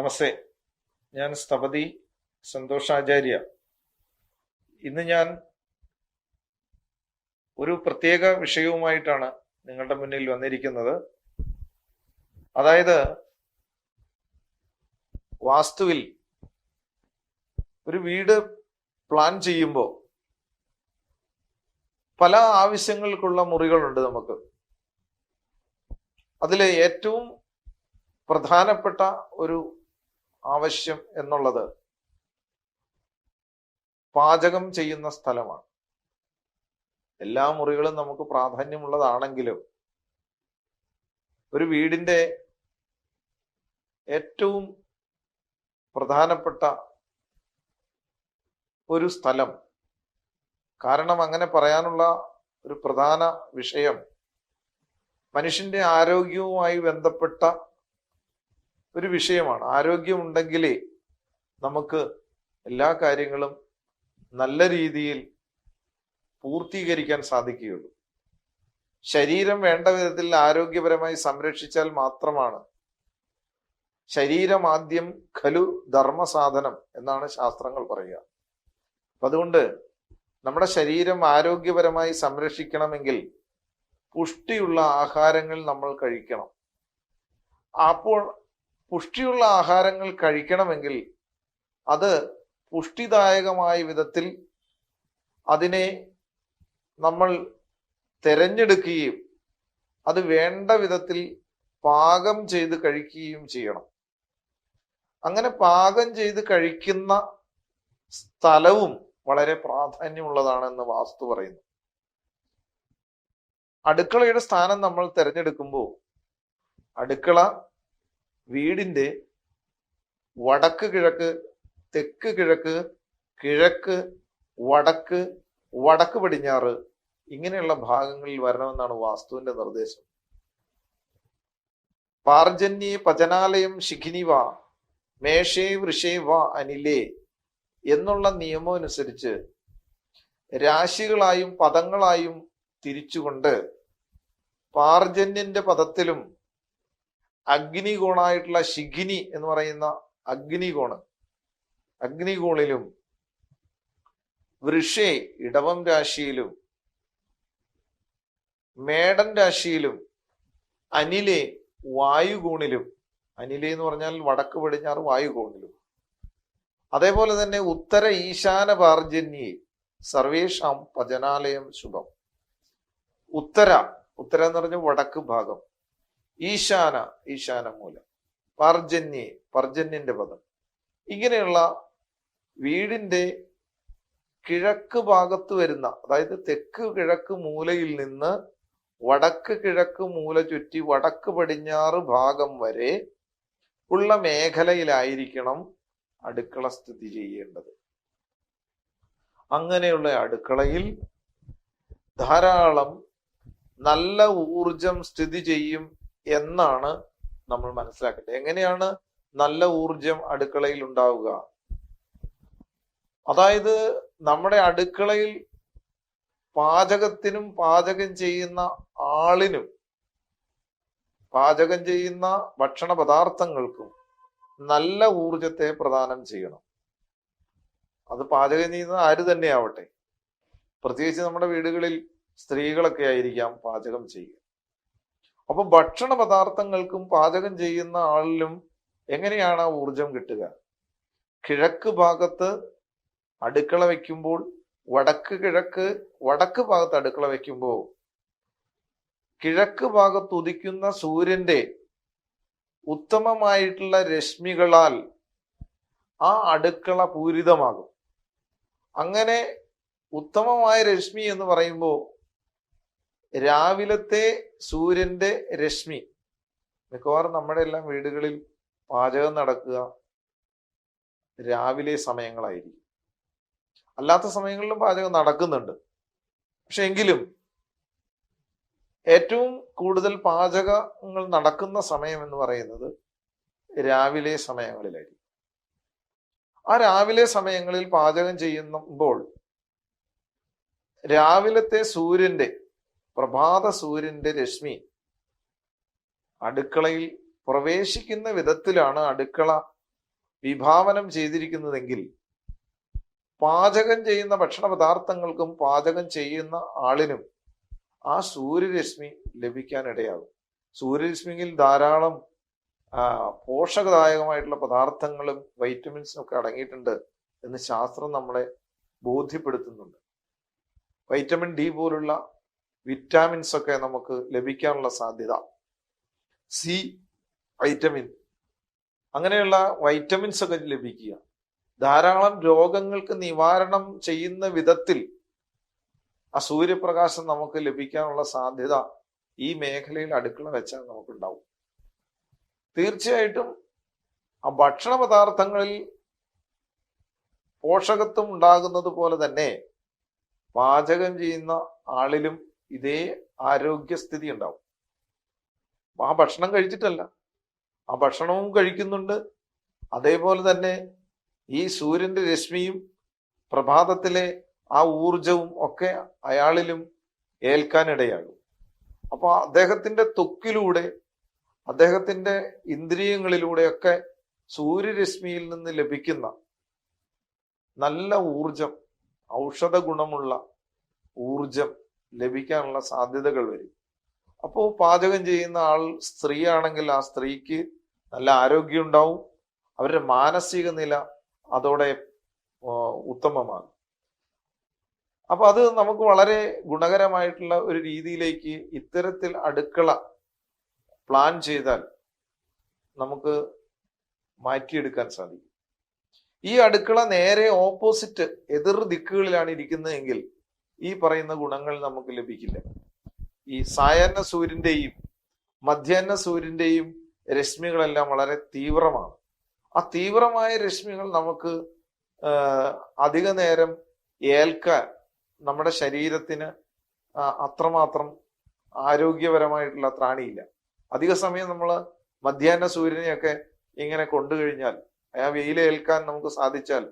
നമസ്തേ. ഞാൻ സ്ഥപതി സന്തോഷാചാര്യ. ഇന്ന് ഞാൻ ഒരു പ്രത്യേക വിഷയവുമായിട്ടാണ് നിങ്ങളുടെ മുന്നിൽ വന്നിരിക്കുന്നത്. അതായത് വാസ്തുവിൽ ഒരു വീട് പ്ലാൻ ചെയ്യുമ്പോൾ പല ആവശ്യങ്ങൾക്കുള്ള മുറികളുണ്ട് നമുക്ക്. അതിലെ ഏറ്റവും പ്രധാനപ്പെട്ട ഒരു ആവശ്യം എന്നുള്ളത് പാചകം ചെയ്യുന്ന സ്ഥലമാണ്. എല്ലാ മുറികളും നമുക്ക് പ്രാധാന്യമുള്ളതാണെങ്കിലും ഒരു വീടിന്റെ ഏറ്റവും പ്രധാനപ്പെട്ട ഒരു സ്ഥലം. കാരണം അങ്ങനെ പറയാനുള്ള ഒരു പ്രധാന വിഷയം മനുഷ്യന്റെ ആരോഗ്യവുമായി ബന്ധപ്പെട്ട ഒരു വിഷയമാണ്. ആരോഗ്യമുണ്ടെങ്കിലേ നമുക്ക് എല്ലാ കാര്യങ്ങളും നല്ല രീതിയിൽ പൂർത്തീകരിക്കാൻ സാധിക്കുകയുള്ളൂ. ശരീരം വേണ്ട വിധത്തിൽ ആരോഗ്യപരമായി സംരക്ഷിച്ചാൽ മാത്രമാണ് ശരീരം ആദ്യം ഖലു ധർമ്മസാധനം എന്നാണ് ശാസ്ത്രങ്ങൾ പറയുക. അപ്പൊ അതുകൊണ്ട് നമ്മുടെ ശരീരം ആരോഗ്യപരമായി സംരക്ഷിക്കണമെങ്കിൽ പുഷ്ടിയുള്ള ആഹാരങ്ങൾ നമ്മൾ കഴിക്കണം. അപ്പോൾ പുഷ്ടിയുള്ള ആഹാരങ്ങൾ കഴിക്കണമെങ്കിൽ അത് പുഷ്ടിദായകമായ വിധത്തിൽ അതിനെ നമ്മൾ തിരഞ്ഞെടുക്കുകയും അത് വേണ്ട വിധത്തിൽ പാകം ചെയ്ത് കഴിക്കുകയും ചെയ്യണം. അങ്ങനെ പാകം ചെയ്ത് കഴിക്കുന്ന സ്ഥലവും വളരെ പ്രാധാന്യമുള്ളതാണെന്ന് വാസ്തു പറയുന്നു. അടുക്കളയുടെ സ്ഥാനം നമ്മൾ തിരഞ്ഞെടുക്കുമ്പോൾ അടുക്കള വീടിന്റെ വടക്ക് കിഴക്ക് തെക്ക് കിഴക്ക് കിഴക്ക് വടക്ക് വടക്ക് പടിഞ്ഞാറ് ഇങ്ങനെയുള്ള ഭാഗങ്ങളിൽ വരണമെന്നാണ് വാസ്തുവിന്റെ നിർദ്ദേശം. പാർജന്യേ പചനാലയം ശിഖിനിവ മേഷേ വൃഷേ വ അനിലേ എന്നുള്ള നിയമം അനുസരിച്ച് രാശികളായും പദങ്ങളായും തിരിച്ചുകൊണ്ട് പാർജന്യന്റെ പദത്തിലും അഗ്നികോണായിട്ടുള്ള ശിഖിനി എന്ന് പറയുന്ന അഗ്നികോണ്. അഗ്നികോണിലും വൃഷേ ഇടവം രാശിയിലും മേടൻ രാശിയിലും അനിലെ വായുകോണിലും അനിലെ എന്ന് പറഞ്ഞാൽ വടക്ക് പടിഞ്ഞാറ് വായുകോണിലും. അതേപോലെ തന്നെ ഉത്തര ഈശാന പാർജന്യെ സർവേഷാം പജനാലയം ശുഭം. ഉത്തര ഉത്തര എന്ന് പറഞ്ഞ വടക്ക് ഭാഗം. ഈശാന ഈശാന മൂലം. പർജന്യെ പർജന്യന്റെ പദം. ഇങ്ങനെയുള്ള വീടിന്റെ കിഴക്ക് ഭാഗത്ത് വരുന്ന അതായത് തെക്ക് കിഴക്ക് മൂലയിൽ നിന്ന് വടക്ക് കിഴക്ക് മൂല ചുറ്റി വടക്ക് പടിഞ്ഞാറ് ഭാഗം വരെ ഉള്ള മേഖലയിലായിരിക്കണം അടുക്കള സ്ഥിതി ചെയ്യേണ്ടത്. അങ്ങനെയുള്ള അടുക്കളയിൽ ധാരാളം നല്ല ഊർജം സ്ഥിതി ചെയ്യും എന്നാണ് നമ്മൾ മനസ്സിലാക്കേണ്ടത്. എങ്ങനെയാണ് നല്ല ഊർജം അടുക്കളയിൽ ഉണ്ടാവുക? അതായത് നമ്മുടെ അടുക്കളയിൽ പാചകത്തിനും പാചകം ചെയ്യുന്ന ആളിനും പാചകം ചെയ്യുന്ന ഭക്ഷണ പദാർത്ഥങ്ങൾക്കും നല്ല ഊർജത്തെ പ്രദാനം ചെയ്യണം. അത് പാചകം ചെയ്യുന്ന ആര് തന്നെ ആവട്ടെ പ്രത്യേകിച്ച് നമ്മുടെ വീടുകളിൽ സ്ത്രീകളൊക്കെ ആയിരിക്കാം പാചകം ചെയ്യുക. അപ്പൊ ഭക്ഷണ പദാർത്ഥങ്ങൾക്കും പാചകം ചെയ്യുന്ന ആളിലും എങ്ങനെയാണ് ആ ഊർജം കിട്ടുക? കിഴക്ക് ഭാഗത്ത് അടുക്കള വയ്ക്കുമ്പോൾ വടക്ക് കിഴക്ക് വടക്ക് ഭാഗത്ത് അടുക്കള വയ്ക്കുമ്പോൾ കിഴക്ക് ഭാഗത്ത് ഉദിക്കുന്ന സൂര്യന്റെ ഉത്തമമായിട്ടുള്ള രശ്മികളാൽ ആ അടുക്കള പൂരിതമാകും. അങ്ങനെ ഉത്തമമായ രശ്മി എന്ന് പറയുമ്പോൾ രാവിലത്തെ സൂര്യന്റെ രശ്മി. മിക്കവാറും നമ്മുടെ എല്ലാം വീടുകളിൽ പാചകം നടക്കുക രാവിലെ സമയങ്ങളായിരിക്കും. അല്ലാത്ത സമയങ്ങളിലും പാചകം നടക്കുന്നുണ്ട്. പക്ഷെ എങ്കിലും ഏറ്റവും കൂടുതൽ പാചകങ്ങൾ നടക്കുന്ന സമയം എന്ന് പറയുന്നത് രാവിലെ സമയങ്ങളിലായിരിക്കും. ആ രാവിലെ സമയങ്ങളിൽ പാചകം ചെയ്യുമ്പോൾ രാവിലത്തെ സൂര്യന്റെ പ്രഭാത സൂര്യന്റെ രശ്മി അടുക്കളയിൽ പ്രവേശിക്കുന്ന വിധത്തിലാണ് അടുക്കള വിഭാവനം ചെയ്തിരിക്കുന്നതെങ്കിൽ പാചകം ചെയ്യുന്ന ഭക്ഷണ പദാർത്ഥങ്ങൾക്കും പാചകം ചെയ്യുന്ന ആളിനും ആ സൂര്യരശ്മി ലഭിക്കാൻ ഇടയാകും സൂര്യരശ്മിയിൽ ധാരാളം പോഷകദായകമായിട്ടുള്ള പദാർത്ഥങ്ങളും വൈറ്റമിൻസും ഒക്കെ അടങ്ങിയിട്ടുണ്ട് എന്ന് ശാസ്ത്രം നമ്മളെ ബോധ്യപ്പെടുത്തുന്നുണ്ട്. വൈറ്റമിൻ ഡി പോലുള്ള വിറ്റാമിൻസ് ഒക്കെ നമുക്ക് ലഭിക്കാനുള്ള സാധ്യത. സി വൈറ്റമിൻ അങ്ങനെയുള്ള വൈറ്റമിൻസ് ഒക്കെ ലഭിക്കുക. ധാരാളം രോഗങ്ങൾക്ക് നിവാരണം ചെയ്യുന്ന വിധത്തിൽ ആ സൂര്യപ്രകാശം നമുക്ക് ലഭിക്കാനുള്ള സാധ്യത ഈ മേഖലയിൽ അടുക്കള വെച്ചാൽ നമുക്കുണ്ടാവും. തീർച്ചയായിട്ടും ആ ഭക്ഷണ പദാർത്ഥങ്ങളിൽ പോഷകത്വം ഉണ്ടാകുന്നത് പോലെ തന്നെ പാചകം ചെയ്യുന്ന ആളിലും ഇതേ ആരോഗ്യസ്ഥിതി ഉണ്ടാവും. ആ ഭക്ഷണം കഴിച്ചിട്ടല്ല. ആ ഭക്ഷണവും കഴിക്കുന്നുണ്ട്. അതേപോലെ തന്നെ ഈ സൂര്യന്റെ രശ്മിയും പ്രഭാതത്തിലെ ആ ഊർജവും ഒക്കെ അയാളിലും ഏൽക്കാനിടയാകും. അപ്പൊ അദ്ദേഹത്തിന്റെ ത്വക്കിലൂടെ അദ്ദേഹത്തിന്റെ ഇന്ദ്രിയങ്ങളിലൂടെയൊക്കെ സൂര്യരശ്മിയിൽ നിന്ന് ലഭിക്കുന്ന നല്ല ഊർജം ഔഷധ ഗുണമുള്ള ഊർജം ലഭിക്കാനുള്ള സാധ്യതകൾ വരും. അപ്പോൾ പാചകം ചെയ്യുന്ന ആൾ സ്ത്രീ ആണെങ്കിൽ ആ സ്ത്രീക്ക് നല്ല ആരോഗ്യം ഉണ്ടാവും. അവരുടെ മാനസിക നില അതോടെ ഉത്തമമാകും. അപ്പൊ അത് നമുക്ക് വളരെ ഗുണകരമായിട്ടുള്ള ഒരു രീതിയിലേക്ക് ഇത്തരത്തിൽ അടുക്കള പ്ലാൻ ചെയ്താൽ നമുക്ക് മാറ്റിയെടുക്കാൻ സാധിക്കും. ഈ അടുക്കള നേരെ ഓപ്പോസിറ്റ് എതിർ ദിക്കുകളിലാണ് ഇരിക്കുന്നതെങ്കിൽ ഈ പറയുന്ന ഗുണങ്ങൾ നമുക്ക് ലഭിക്കില്ല. ഈ സായാഹ്ന സൂര്യന്റെയും മധ്യാഹ്ന സൂര്യന്റെയും രശ്മികളെല്ലാം വളരെ തീവ്രമാണ്. ആ തീവ്രമായ രശ്മികൾ നമുക്ക് അധിക നേരം ഏൽക്കാൻ നമ്മുടെ ശരീരത്തിന് അത്രമാത്രം ആരോഗ്യപരമായിട്ടുള്ള ത്രാണിയില്ല. അധിക സമയം നമ്മൾ മധ്യാഹ്ന സൂര്യനെയൊക്കെ ഇങ്ങനെ കൊണ്ടു കഴിഞ്ഞാൽ ആ വെയിലേൽക്കാൻ നമുക്ക് സാധിച്ചാൽ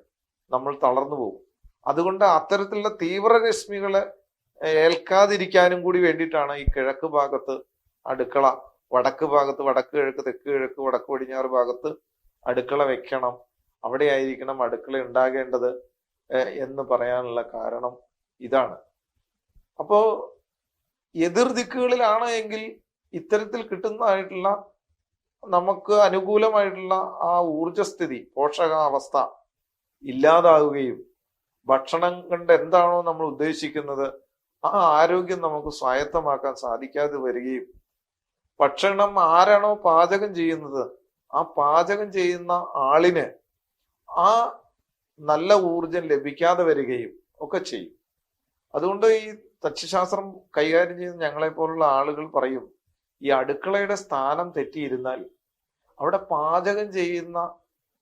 നമ്മൾ തളർന്നു പോകും. അതുകൊണ്ട് അത്തരത്തിലുള്ള തീവ്ര രശ്മികളെ ഏൽക്കാതിരിക്കാനും കൂടി വേണ്ടിയിട്ടാണ് ഈ കിഴക്ക് ഭാഗത്ത് അടുക്കള വടക്ക് ഭാഗത്ത് വടക്ക് കിഴക്ക് തെക്ക് കിഴക്ക് വടക്ക് പടിഞ്ഞാറ് ഭാഗത്ത് അടുക്കള വെക്കണം. അവിടെ ആയിരിക്കണം അടുക്കള ഉണ്ടാകേണ്ടത് എന്ന് പറയാനുള്ള കാരണം ഇതാണ്. അപ്പോ എതിർ ദിക്കുകളിലാണ് എങ്കിൽ ഇത്തരത്തിൽ കിട്ടുന്നതായിട്ടുള്ള നമുക്ക് അനുകൂലമായിട്ടുള്ള ആ ഊർജസ്ഥിതി പോഷകാവസ്ഥ ഇല്ലാതാവുകയും ഭക്ഷണം കൊണ്ട് എന്താണോ നമ്മൾ ഉദ്ദേശിക്കുന്നത് ആ ആരോഗ്യം നമുക്ക് സ്വായത്തമാക്കാൻ സാധിക്കാതെ വരികയും ഭക്ഷണം ആരാണോ പാചകം ചെയ്യുന്നത് ആ പാചകം ചെയ്യുന്ന ആളിന് ആ നല്ല ഊർജം ലഭിക്കാതെ വരികയും ഒക്കെ ചെയ്യും. അതുകൊണ്ട് ഈ തച്ചുശാസ്ത്രം കൈകാര്യം ചെയ്യുന്ന ഞങ്ങളെ പോലുള്ള ആളുകൾ പറയും ഈ അടുക്കളയുടെ സ്ഥാനം തെറ്റിയിരുന്നാൽ അവിടെ പാചകം ചെയ്യുന്ന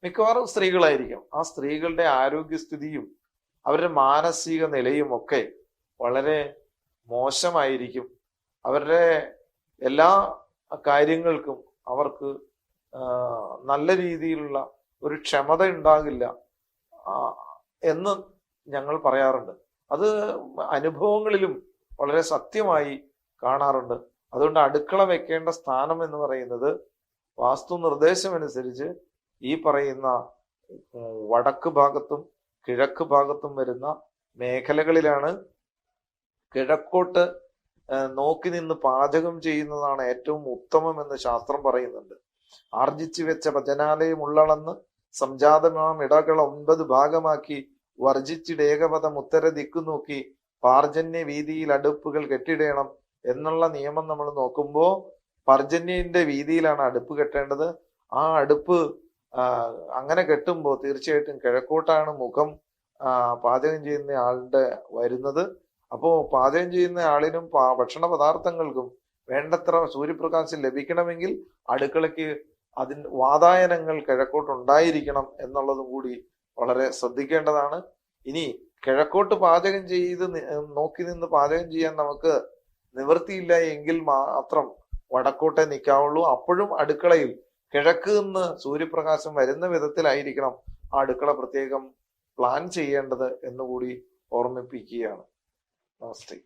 മിക്കവാറും സ്ത്രീകളായിരിക്കും. ആ സ്ത്രീകളുടെ ആരോഗ്യസ്ഥിതിയും അവരുടെ മാനസിക നിലയും ഒക്കെ വളരെ മോശമായിരിക്കും. അവരുടെ എല്ലാ കാര്യങ്ങൾക്കും അവർക്ക് നല്ല രീതിയിലുള്ള ഒരു ക്ഷമത ഉണ്ടാകില്ല എന്ന് ഞങ്ങൾ പറയാറുണ്ട്. അത് അനുഭവങ്ങളിലും വളരെ സത്യമായി കാണാറുണ്ട്. അതുകൊണ്ട് അടുക്കള വെക്കേണ്ട സ്ഥാനം എന്ന് പറയുന്നത് വാസ്തു നിർദ്ദേശമനുസരിച്ച് ഈ പറയുന്ന വടക്ക് ഭാഗത്തും കിഴക്ക് ഭാഗത്തും വരുന്ന മേഖലകളിലാണ് കിഴക്കോട്ട് നോക്കി നിന്ന് പാചകം ചെയ്യുന്നതാണ് ഏറ്റവും ഉത്തമം എന്ന് ശാസ്ത്രം പറയുന്നുണ്ട്. ആർജിച്ചു വെച്ച ഭജനാലയം ഉള്ളളന്ന് സംജാതമാം ഇടകൾ ഒമ്പത് ഭാഗമാക്കി വർജിച്ചിടേകപഥം ഉത്തര ദിക്കു നോക്കി പാർജന്യ വീതിയിൽ അടുപ്പുകൾ കെട്ടിടേണം എന്നുള്ള നിയമം നമ്മൾ നോക്കുമ്പോൾ പർജന്യന്റെ വീതിയിലാണ് അടുപ്പ് കെട്ടേണ്ടത്. ആ അടുപ്പ് അങ്ങനെ കെട്ടുമ്പോൾ തീർച്ചയായിട്ടും കിഴക്കോട്ടാണ് മുഖം പാചകം ചെയ്യുന്ന ആളുടെ വരുന്നത്. അപ്പോൾ പാചകം ചെയ്യുന്ന ആളിനും ഭക്ഷണ പദാർത്ഥങ്ങൾക്കും വേണ്ടത്ര സൂര്യപ്രകാശം ലഭിക്കണമെങ്കിൽ അടുക്കളയ്ക്ക് അതിൻ വാതായനങ്ങൾ കിഴക്കോട്ട് ഉണ്ടായിരിക്കണം എന്നുള്ളതും കൂടി വളരെ ശ്രദ്ധിക്കേണ്ടതാണ്. ഇനി കിഴക്കോട്ട് പാചകം ചെയ്ത് നോക്കി നിന്ന് പാചകം ചെയ്യാൻ നമുക്ക് നിവൃത്തിയില്ല എങ്കിൽ മാത്രം വടക്കോട്ടേ നിൽക്കാവുള്ളൂ. അപ്പോഴും അടുക്കളയിൽ കിഴക്ക് നിന്ന് സൂര്യപ്രകാശം വരുന്ന വിധത്തിലായിരിക്കണം ആ അടുക്കള പ്രത്യേകം പ്ലാൻ ചെയ്യേണ്ടത് എന്നുകൂടി ഓർമ്മിപ്പിക്കുകയാണ്. നമസ്തേ.